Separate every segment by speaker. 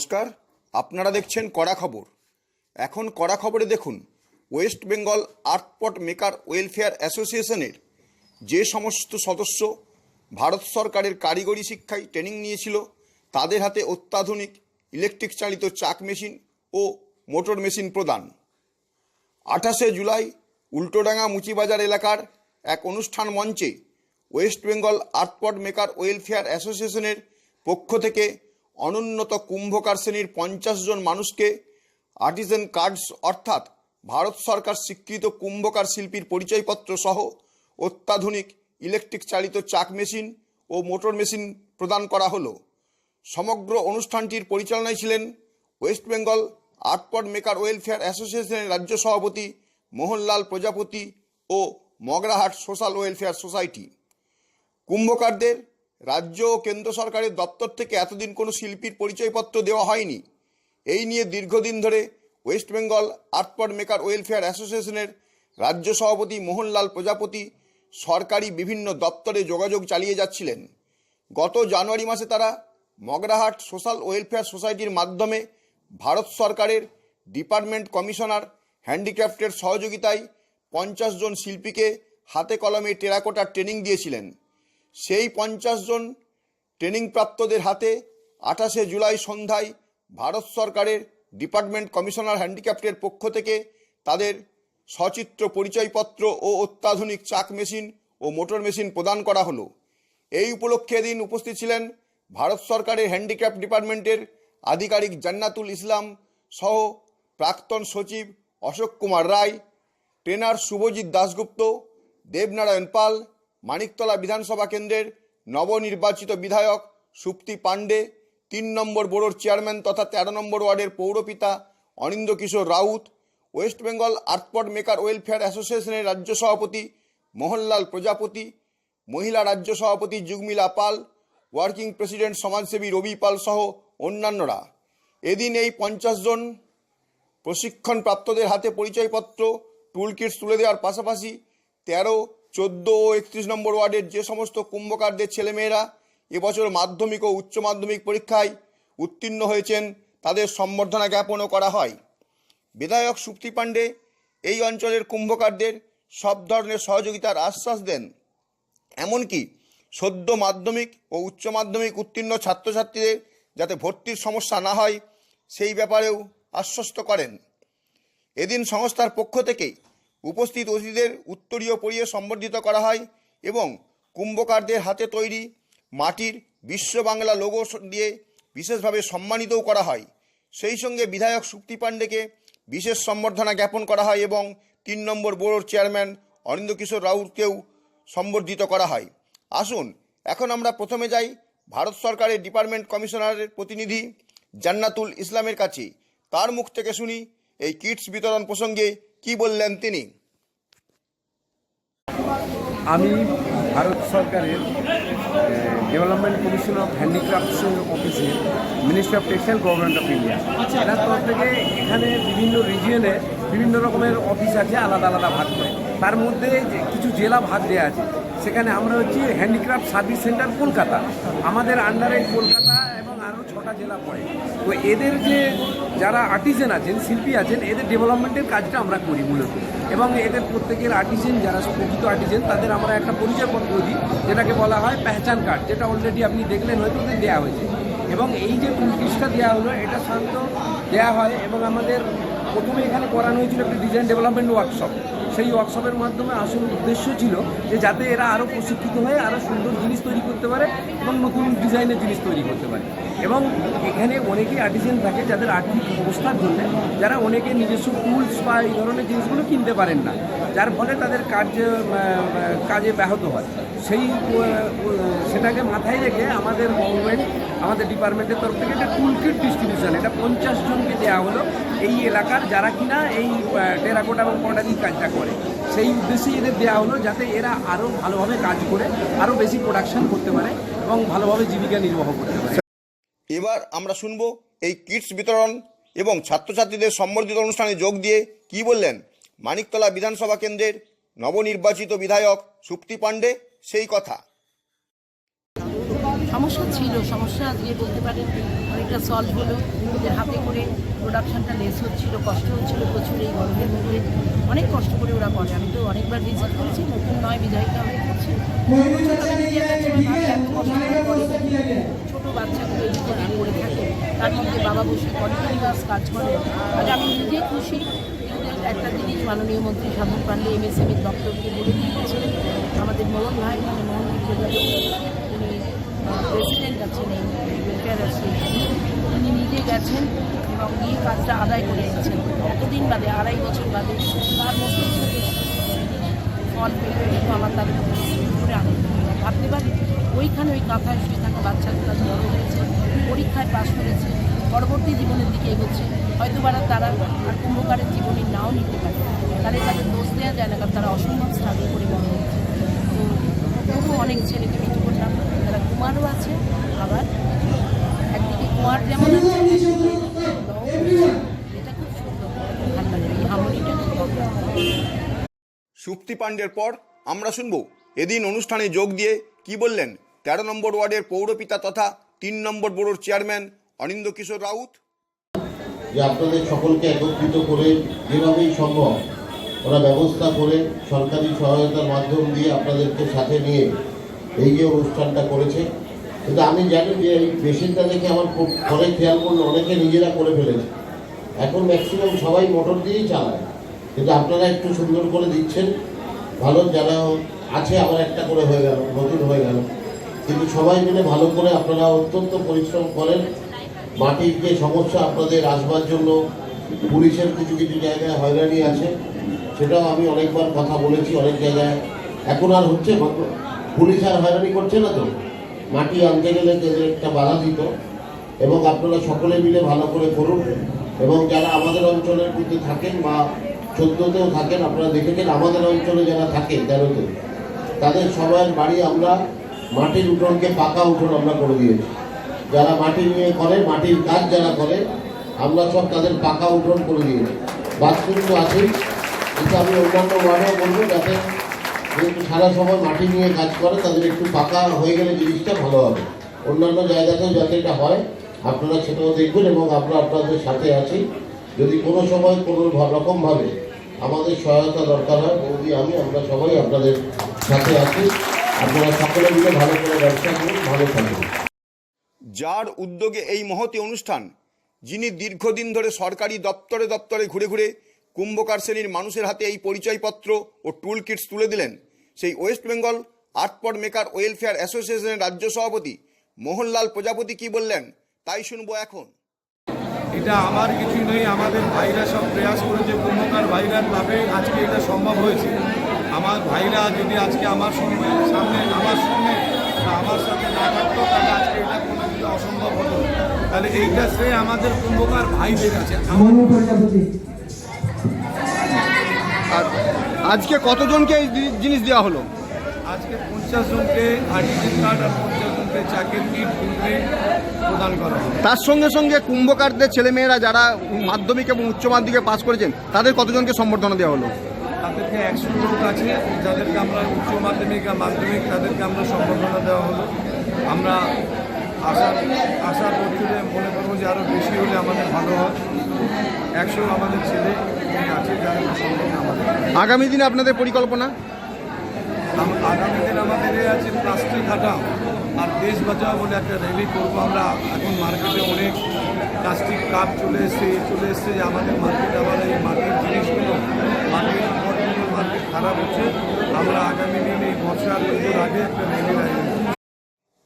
Speaker 1: নমস্কার, আপনারা দেখছেন কড়া খবর। এখন কড়া খবরে দেখুন, West Bengal earth pot maker welfare অ্যাসোসিয়েশনের যে সমস্ত সদস্য ভারত সরকারের কারিগরি শিক্ষায় ট্রেনিং নিয়েছিল, তাদের হাতে অত্যাধুনিক ইলেকট্রিক চালিত চাক মেশিন ও মোটর মেশিন প্রদান। আঠাশে জুলাই উল্টোডাঙ্গা মুচিবাজার এলাকার এক অনুষ্ঠান মঞ্চে West Bengal earth pot maker welfare অ্যাসোসিয়েশনের পক্ষ থেকে অনুন্নত কুম্ভকার শ্রেণির পঞ্চাশ জন মানুষকে আর্টিজেন কার্ডস অর্থাৎ ভারত সরকার স্বীকৃত কুম্ভকার শিল্পীর পরিচয়পত্র সহ অত্যাধুনিক ইলেকট্রিক চালিত চাক মেশিন ও মোটর মেশিন প্রদান করা হলো। সমগ্র অনুষ্ঠানটির পরিচালনায় ছিলেন West Bengal art pot maker welfare অ্যাসোসিয়েশনের রাজ্য সভাপতি মোহনলাল প্রজাপতি ও মগরাহাট সোশ্যাল ওয়েলফেয়ার সোসাইটি। কুম্ভকারদের রাজ্য ও কেন্দ্র সরকারের দপ্তর থেকে এতদিন কোনো শিল্পীর পরিচয়পত্র দেওয়া হয়নি। এই নিয়ে দীর্ঘদিন ধরে West Bengal art pot maker welfare অ্যাসোসিয়েশনের রাজ্য সভাপতি মোহনলাল প্রজাপতি সরকারি বিভিন্ন দপ্তরে যোগাযোগ চালিয়ে যাচ্ছিলেন। গত জানুয়ারি মাসে তারা মগরাহাট সোশ্যাল ওয়েলফেয়ার সোসাইটির মাধ্যমে ভারত সরকারের ডিপার্টমেন্ট কমিশনার হ্যান্ডিক্রাফটের সহযোগিতায় পঞ্চাশ জন শিল্পীকে হাতে কলমে টেরাকোটার ট্রেনিং দিয়েছিলেন। সেই পঞ্চাশ জন ট্রেনিংপ্রাপ্তদের হাতে আঠাশে জুলাই সন্ধ্যায় ভারত সরকারের ডিপার্টমেন্ট কমিশনার হ্যান্ডিক্যাপ্টের পক্ষ থেকে তাদের সচিত্র পরিচয়পত্র ও অত্যাধুনিক চাক মেশিন ও মোটর মেশিন প্রদান করা হলো। এই উপলক্ষে এদিন উপস্থিত ছিলেন ভারত সরকারের হ্যান্ডিক্রাফট ডিপার্টমেন্টের আধিকারিক জান্নাতুল ইসলাম সহ প্রাক্তন সচিব অশোক কুমার রায়, ট্রেনার শুভজিৎ দাশগুপ্ত, দেবনারায়ণ পাল মানিকতলা বিধানসভা কেন্দ্রের নবনির্বাচিত বিধায়ক সুপ্তি পাণ্ডে, তিন নম্বর বোর্ডের চেয়ারম্যান তথা তেরো নম্বর ওয়ার্ডের পৌরপিতা Anindo Kishore Raut, West Bengal earth pot maker welfare অ্যাসোসিয়েশনের রাজ্য সভাপতি মোহনলাল প্রজাপতি, মহিলা রাজ্য সভাপতি যুগমিলা পাল, ওয়ার্কিং প্রেসিডেন্ট সমাজসেবী রবি পাল সহ অন্যান্যরা। এদিন এই পঞ্চাশ জন প্রশিক্ষণপ্রাপ্তদের হাতে পরিচয়পত্র টুল কিটস তুলে দেওয়ার পাশাপাশি তেরো চোদ্দ ও একত্রিশ নম্বর ওয়ার্ডের যে সমস্ত কুম্ভকারদের ছেলেমেয়েরা এবছর মাধ্যমিক ও উচ্চ মাধ্যমিক পরীক্ষায় উত্তীর্ণ হয়েছেন, তাদের সম্বর্ধনা জ্ঞাপনও করা হয়। বিধায়ক সুপ্তি পাণ্ডে এই অঞ্চলের কুম্ভকারদের সব ধরনের সহযোগিতার আশ্বাস দেন। এমনকি সদ্য মাধ্যমিক ও উচ্চ মাধ্যমিক উত্তীর্ণ ছাত্রছাত্রীদের যাতে ভর্তির সমস্যা না হয়, সেই ব্যাপারেও আশ্বস্ত করেন। এদিন সংস্থার পক্ষ থেকে উপস্থিত অতিথিদের উত্তরীয় পরিয়ে সম্বর্ধিত করা হয় এবং কুম্ভকারদের হাতে তৈরি মাটির বিশ্ব বাংলা লোগো দিয়ে বিশেষভাবে সম্মানিতও করা হয়। সেই সঙ্গে বিধায়ক সুক্তি পাণ্ডেকে বিশেষ সম্বর্ধনা জ্ঞাপন করা হয় এবং তিন নম্বর বোর্ডের চেয়ারম্যান অরিন্দ কিশোর রাউতকেও সম্বর্ধিত করা হয়। আসুন, এখন আমরা প্রথমে যাই ভারত সরকারের ডিপার্টমেন্ট কমিশনারের প্রতিনিধি জান্নাতুল ইসলামের কাছে। তার মুখ থেকে শুনি এই কিটস বিতরণ প্রসঙ্গে কি বললেন তিনি?
Speaker 2: আমি ভারত সরকারের ডেভেলপমেন্ট কমিশন অফ হ্যান্ডিক্রাফটস অফিসে ministry of textile government of India এটার তরফ থেকে এখানে বিভিন্ন রিজিয়নে বিভিন্ন রকমের অফিস আছে, আলাদা আলাদা ভাগ করে। তার মধ্যে কিছু জেলা ভাগ দেওয়া আছে, সেখানে আমরা হচ্ছি হ্যান্ডিক্রাফট সার্ভিস সেন্টার কলকাতা। আমাদের আন্ডারে কলকাতা এবং আরও ছটা জেলা পড়ে। তো এদের যে যারা আর্টিজেন আছেন, শিল্পী আছেন, এদের ডেভেলপমেন্টের কাজটা আমরা করি মূলত। এবং এদের প্রত্যেকের আর্টিজেন যারা প্রকৃত আর্টিজেন তাদের আমরা একটা পরিচয়পত্র দিই, যেটাকে বলা হয় পেহচান কার্ড যেটা অলরেডি আপনি দেখলেন, হয়তো দেওয়া হয়েছে। এবং এই যে টুলকিসটা দেওয়া হলো, এটা সাধারণত দেওয়া হয় এবং আমাদের প্রথমে এখানে করানো হয়েছিল একটি ডিজাইন ডেভেলপমেন্ট ওয়ার্কশপ সেই ওয়ার্কশপের মাধ্যমে আসল উদ্দেশ্য ছিল যে যাতে এরা আরও প্রশিক্ষিত হয়ে আরও সুন্দর জিনিস তৈরি করতে পারে এবং নতুন ডিজাইনের জিনিস তৈরি করতে পারে। এবং এখানে অনেকেই আর্টিজেন থাকে যাদের আর্থিক অবস্থার জন্য যারা অনেকে নিজস্ব টুলস বা এই ধরনের জিনিসগুলো কিনতে পারেন না, যার ফলে তাদের কাজ কাজে ব্যাহত হয়। সেই সেটাকে মাথায় রেখে আমাদের গভর্নমেন্ট আমাদের ডিপার্টমেন্টের তরফ থেকে একটা টুল কিট ডিস্ট্রিবিউশন এটা পঞ্চাশ জনকে দেওয়া হলো এই এলাকার যারা কিনা এই টেরাকোটা এবং পটারির কাজটা করে। সেই উদ্দেশ্যে এদের দেওয়া হলো যাতে এরা আরও ভালোভাবে কাজ করে আরও বেশি প্রোডাকশন করতে পারে এবং ভালোভাবে জীবিকা নির্বাহ করতে পারে।
Speaker 1: এবার আমরা শুনব এই কিটস বিতরণ এবং ছাত্রছাত্রীদের সম্বর্ধিত অনুষ্ঠানে যোগ দিয়ে কি বললেন মানিকতলা বিধানসভা কেন্দ্রের নবনির্বাচিত বিধায়ক সুপ্তি পাণ্ডে, সেই কথা।
Speaker 3: সমস্যা ছিল, সমস্যা আজকে বলতে পারেন অনেকটা সলভ হলো। ওদের হাতে করে প্রোডাকশনটা লেস হচ্ছিল, কষ্ট হচ্ছিল প্রচুর এই গরমের মধ্যে। অনেক কষ্ট করে ওরা করে। আমি তো অনেকবার ভিজিট করেছি, নতুন নয় বিধায়িকা হয়ে করছি। ছোট বাচ্চাগুলো ওদিকে করে থাকে, তার মধ্যে বাবা বসে কন্টিনিউয়াস কাজ করে। আজ আমি নিজে খুশি। একটা জিনিস মাননীয় মন্ত্রী সাধন পান্ডে এমএসএমএর দপ্তরকে বলে দিয়েছেন আমাদের মোহন ভাই মানে মোহন প্রেসিডেন্ট আছেন এই ওয়েলফেয়ার অ্যাসোসিয়েশন উনি নিজে গেছেন এবং গিয়ে কাজটা আদায় করে এসেছেন এতদিন বাদে, আড়াই বছর বাদে তার মধ্যে ফল কিন্তু আমার তাদের করে আনন্দ ভাবতে পারি ওইখানে ওই কাঁথায় শুয়ে থাকা বাচ্চাগুলো বড় হয়েছে, পরীক্ষায় পাশ করেছে, পরবর্তী জীবনের দিকে এগোচ্ছে। হয়তো বা তারা আর কুম্ভকারের জীবনে নাও নিতে পারে। তাদের তাদের দোষ দেওয়া যায় না, কারণ তারা অসম্ভব স্ট্রাগল করে বড় হয়েছে তো তবু অনেক ছেলেকে মিট করলাম তারা কুমারও আছে আবার একদিকে কুমার যেমন আছে একদিকে লও রয়েছে। এটা খুব সুন্দর ভালো লাগে এই হারমোনিটা খুব ভালো
Speaker 1: সুপ্তি পাণ্ডের পর আমরা শুনব, এদিন অনুষ্ঠানে যোগ দিয়ে কি বললেন তেরো নম্বর ওয়ার্ডের পৌরপিতা তথা তিন নম্বর বোর্ডের চেয়ারম্যান অনিন্দ কিশোর রাউত।
Speaker 4: যে আপনাদের সকলকে একত্রিত করে যেভাবেই সম্ভব ওরা ব্যবস্থা করে সরকারি সহায়তার মাধ্যম দিয়ে আপনাদেরকে সাথে নিয়ে এই যে অনুষ্ঠানটা করেছে। কিন্তু আমি জানি যে এই মেশিনটা দেখে আমার খুব পরে খেয়াল করল অনেকে নিজেরা করে ফেলেছে। এখন ম্যাক্সিমাম সবাই মোটর দিয়েই চালায়। কিন্তু আপনারা একটু সুন্দর করে দিচ্ছেন। ভালো যারা আছে, আবার একটা করে হয়ে গেল, নতুন হয়ে গেল। কিন্তু সবাই মিলে ভালো করে আপনারা অত্যন্ত পরিশ্রম করেন। মাটির যে সমস্যা আপনাদের আসবার জন্য পুলিশের কিছু কিছু জায়গায় হয়রানি আছে, সেটাও আমি অনেকবার কথা বলেছি অনেক জায়গায়। এখন আর হচ্ছে পুলিশ আর হয়রানি করছে না তো? মাটি আনতে গেলে একটা বাধা দিত। এবং আপনারা সকলে মিলে ভালো করে করুন। এবং যারা আমাদের অঞ্চলের মধ্যে থাকেন বা চোদ্দোতেও থাকেন, আপনারা দেখেছেন আমাদের অঞ্চলে যারা থাকে তেরোতে তাদের সবার বাড়ি আমরা মাটির উঠোনকে পাকা উঠোন আমরা করে দিয়েছি। যারা মাটি নিয়ে করে, মাটির কাজ যারা করে, আমরা সব তাদের পাকা উঠোন করে দিয়েছি। বাথরুম তো আছেই কিন্তু আমি অন্যান্য ওয়ার্ডেও বলব, যাতে যেহেতু সারা সময় মাটি নিয়ে কাজ করে, তাদের একটু পাকা হয়ে গেলে জিনিসটা ভালো হবে। অন্যান্য জায়গাতেও যাতে এটা হয়, আপনারা সেটাও দেখবেন এবং আমরা আপনাদের সাথে আছি। যদি কোনো সময় কোনো রকমভাবে আমাদের সহায়তা দরকার হয়, বৌদি, আমি, আমরা সবাই আপনাদের সাথে আছি। আপনারা সকলে মিলে ভালো করে ব্যবসা করুন, ভালো থাকুন।
Speaker 1: যার উদ্যোগে এই মহতি অনুষ্ঠান, যিনি দীর্ঘদিন ধরে সরকারি দপ্তরে দপ্তরে ঘুরে ঘুরে কুম্ভকার শ্রেণির মানুষের হাতে এই পরিচয়পত্র ও টুল কিটস তুলে দিলেন, সেই west Bengal art pot maker welfare অ্যাসোসিয়েশনের রাজ্য সভাপতি মোহনলাল প্রজাপতি কি বললেন, তাই শুনব এখন।
Speaker 5: এটা আমার কিছুই নেই আমাদের ভাইরা সব প্রয়াস করেছে কুম্ভকার ভাইরা ক্লাবে আজকে এটা সম্ভব হয়েছে। আমার ভাইরা যদি আজকে আমার সঙ্গে সামনে আমার সঙ্গে আমার সাথে না থাকতো তাহলে আজকে এটা কোনো কিছু অসম্ভব হতো তাহলে এইটা সে আমাদের কুম্ভকার ভাইদের আছে
Speaker 1: আর আজকে কতজনকে এই জিনিস দেওয়া হলো?
Speaker 5: আজকে পঞ্চাশ জনকে আইডেন্টি কার্ড আর
Speaker 1: তার সঙ্গে সঙ্গে কুম্ভকারদের ছেলেমেয়েরা যারা মাধ্যমিক এবং উচ্চ মাধ্যমিকে পাশ করেছেন তাদের কতজনকে সম্বর্ধনা দেওয়া হলো?
Speaker 5: তাদেরকে একশো লোক আছে যাদেরকে আমরা উচ্চ মাধ্যমিক আর মাধ্যমিক তাদেরকে আমরা সম্বর্ধনা দেওয়া হলো। আমরা আশা আশা করছি যে মনে করব যে আরও বেশি হলে আমাদের ভালো হয়। একশো আমাদের ছেলে আছে সম্বর্ধনা আমাদের
Speaker 1: আগামী দিনে আপনাদের পরিকল্পনা?
Speaker 5: আগামী দিন আমাদের আছে প্লাস্টিক হাটাও। আর দেশ বাঁচাও বলে একটা র্যালি করব আমরা। এখন মার্কেটে অনেক প্লাস্টিক কাপ চলে এসছে চলে এসছে। যে আমাদের মার্কেট আবার এই মাটির জিনিসগুলো পটগুলো মার্কেট খারাপ হচ্ছে। আমরা আগামী দিন এই বর্ষার আগে একটা র্যালি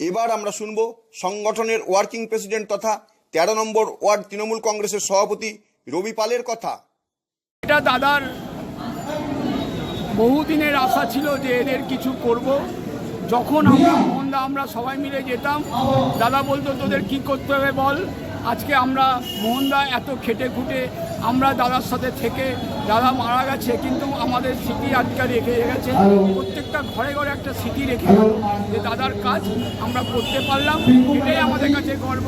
Speaker 1: এবার আমরা শুনব সংগঠনের ওয়ার্কিং প্রেসিডেন্ট তথা তেরো নম্বর ওয়ার্ড তৃণমূল কংগ্রেসের সভাপতি রবি পালের কথা।
Speaker 6: এটা দাদার বহুদিনের আশা ছিল যে এদের কিছু করব। যখন আমরা মোহনদা আমরা সবাই মিলে যেতাম, দাদা বলতো, তোদের কি করতে হবে বল? আজকে আমরা মোহনদা এত খেটে খুঁটে, আমরা দাদার সাথে থেকে, দাদা মারা গেছে, কিন্তু আমাদের স্মৃতি আটকা রেখে গেছে। প্রত্যেকটা ঘরে ঘরে একটা স্মৃতি রেখে যে দাদার কাজ আমরা করতে পারলাম, এটাই আমাদের কাছে গর্ব।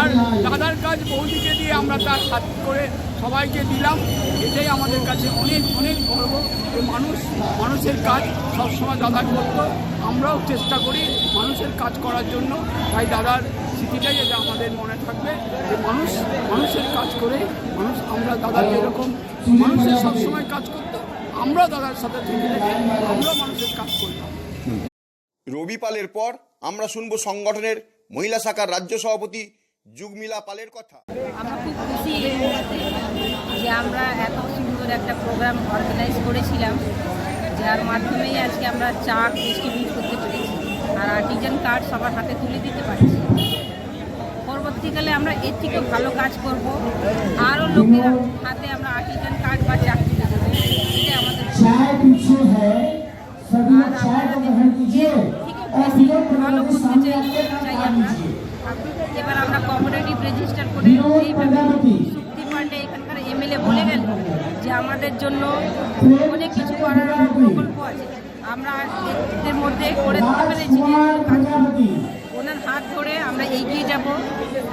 Speaker 6: আর দাদার কাজ বৌদিকে দিয়ে আমরা তার হাত করে সবাইকে দিলাম। এটাই আমাদের কাছে অনেক অনেক গর্ব। যে মানুষ, মানুষের কাজ সবসময় দাদা করতো আমরাও চেষ্টা করি মানুষের কাজ করার জন্য। তাই দাদার স্মৃতিটাই এটা আমাদের মনে থাকবে। যে মানুষ, মানুষের কাজ করে মানুষ, আমরা দাদা যেরকম, মানুষের সবসময় কাজ করতো, আমরা দাদার সাথে থেকে থেকে আমরাও মানুষের কাজ করতাম।
Speaker 1: রবি পালের পর আমরা শুনব সংগঠনের মহিলা শাখার রাজ্য সভাপতি যুগমিলা পালের কথা।
Speaker 7: আমরা খুব খুশি যে আমরা এত সুন্দর একটা প্রোগ্রাম অর্গানাইজ করেছিলাম যার মাধ্যমেই আজকে আমরা চা ডিস্ট্রিবিউট করতে পেরেছি আর আর্টিজান কার্ড সবার হাতে তুলে দিতে পারছি। পরবর্তীকালে আমরা এর থেকেও ভালো কাজ করব। আরও লোকের হাতে আমরা আর্টিজান কার্ড বা চাকরি এটা আমাদের
Speaker 8: আর আমাদের
Speaker 7: ভালো করতে চাই চাই আমরা। এবার আমরা কমোডেটিভ রেজিস্টার করে শক্তি ফান্ডে এখানকার এমএলএ বলে গেল যে আমাদের জন্য অনেক কিছু করার প্রকল্প আছে। আমরা এর মধ্যে করে দিতে পেরেছি। ওনার হাত ধরে আমরা এগিয়ে যাব।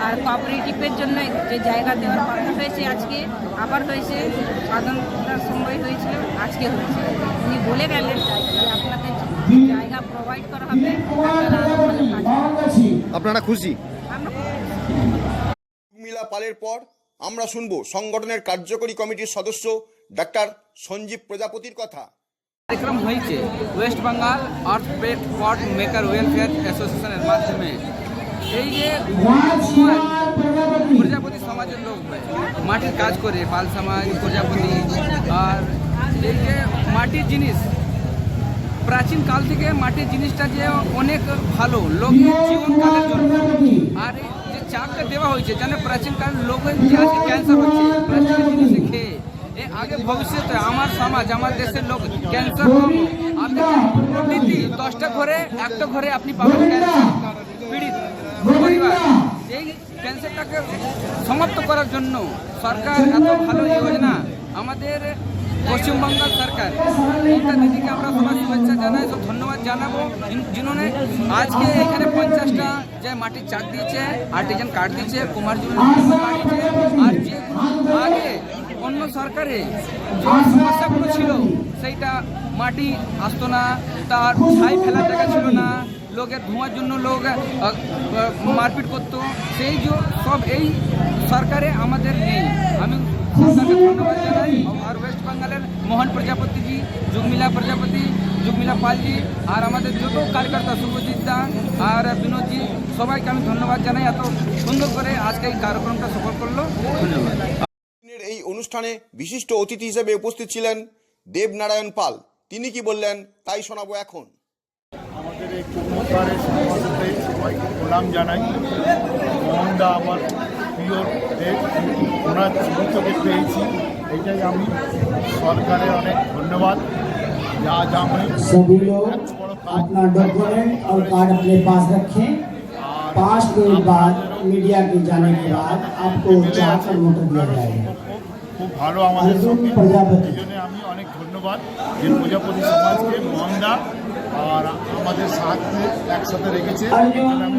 Speaker 7: আর কোঅপারেটিভের জন্য যে জায়গা দেওয়ার কথা হয়েছে আজকে আবার হয়েছে স্বাধীনতার সময় হয়েছিল আজকে হয়েছে। উনি বলে গেলেন আপনারা
Speaker 1: খুশি? মিলা পালের পর আমরা শুনব সংগঠনের কার্যকরী কমিটির সদস্য ডাক্তার সঞ্জীব প্রজাপতির কথা।
Speaker 9: কার্যক্রম হয়েছে। West Bengal earth pet pot maker welfare অ্যাসোসিয়েশনের মাধ্যমে। এই যে প্রজাপতি। সমাজের লোক মাটির কাজ করে পাল সমাজ প্রজাপতি আর এই যে মাটির জিনিস প্রাচীন কাল থেকে মাটির জিনিসটা যে অনেক ভালো লোকের জীবনকালের জন্য। আর যে চাপটা দেওয়া হয়েছে যেন প্রাচীনকাল লোকের যে আজকে ক্যান্সার হচ্ছে প্রাচীন জিনিস খেয়ে। এ আগে ভবিষ্যতে আমার সমাজ আমার দেশের লোক ক্যান্সার আপনি প্রতিটি দশটা ঘরে একটা ঘরে আপনি পাবেন পীড়িত পরিবার। এই ক্যান্সারটাকে সমাপ্ত করার জন্য সরকার এত ভালো যোজনা আমাদের পশ্চিমবঙ্গ সরকার। মমতা দিদিকে আমরা সবাই শুভেচ্ছা জানাই। ধন্যবাদ জানাব। যিন- আজকে এখানে পঞ্চাশটা যে মাটির চাক দিয়েছে আর্টিজান কার্ড দিয়েছে কুমার আর যে আগে অন্য সরকারে যে সমস্যাগুলো ছিল, সেইটা মাটি আসতো না, তার ছাই ফেলার জায়গা ছিল না, লোকের ধোঁয়ার জন্য লোক মারপিট করতো। সেই যে সব এই সরকারে আমাদের নেই। আমি সরকারকে ধন্যবাদ জানাই আর ওয়েস্ট বেঙ্গলের মোহন প্রজাপতিজি যুগমিলা প্রজাপতি যুগমিলা পালজি আর আমাদের যত কার্যকর্তা শুভজিৎ দা আর বিনোদজি সবাইকে আমি ধন্যবাদ জানাই এত সুন্দর করে আজকে এই কার্যক্রমটা সফল করল ধন্যবাদ
Speaker 1: এই অনুষ্ঠানে বিশিষ্ট অতিথি হিসেবে উপস্থিত ছিলেন দেবনারায়ণ পাল। তিনি কি বললেন তাই শোনাবো এখন।
Speaker 10: আমাদের এই কর্মকারের সমাজতে সবাইকে প্রণাম জানাই। মোহনদা আমার প্রিয় দেব ওনার জীবিতকে পেয়েছি এটাই আমি সরকারের অনেক ধন্যবাদ যে আজ আমি
Speaker 8: सभी लोग
Speaker 10: এত বড় কাজ
Speaker 8: अपना डॉक्यूमेंट और कार्ड अपने पास रखें
Speaker 10: আর
Speaker 8: पाँच मिनट बाद मीडिया के जाने के बाद आपको चार का नोटिस दिया जाएगा
Speaker 10: খুব ভালো আমাদের
Speaker 8: अर्जुन
Speaker 10: সঙ্গে
Speaker 8: प्रजापति
Speaker 10: এই জন্য আমি অনেক ধন্যবাদ যে প্রজাপতি সমাজকে মোহনদা আর আমাদের সাথে একসাথে রেখেছে এই জন্য আমি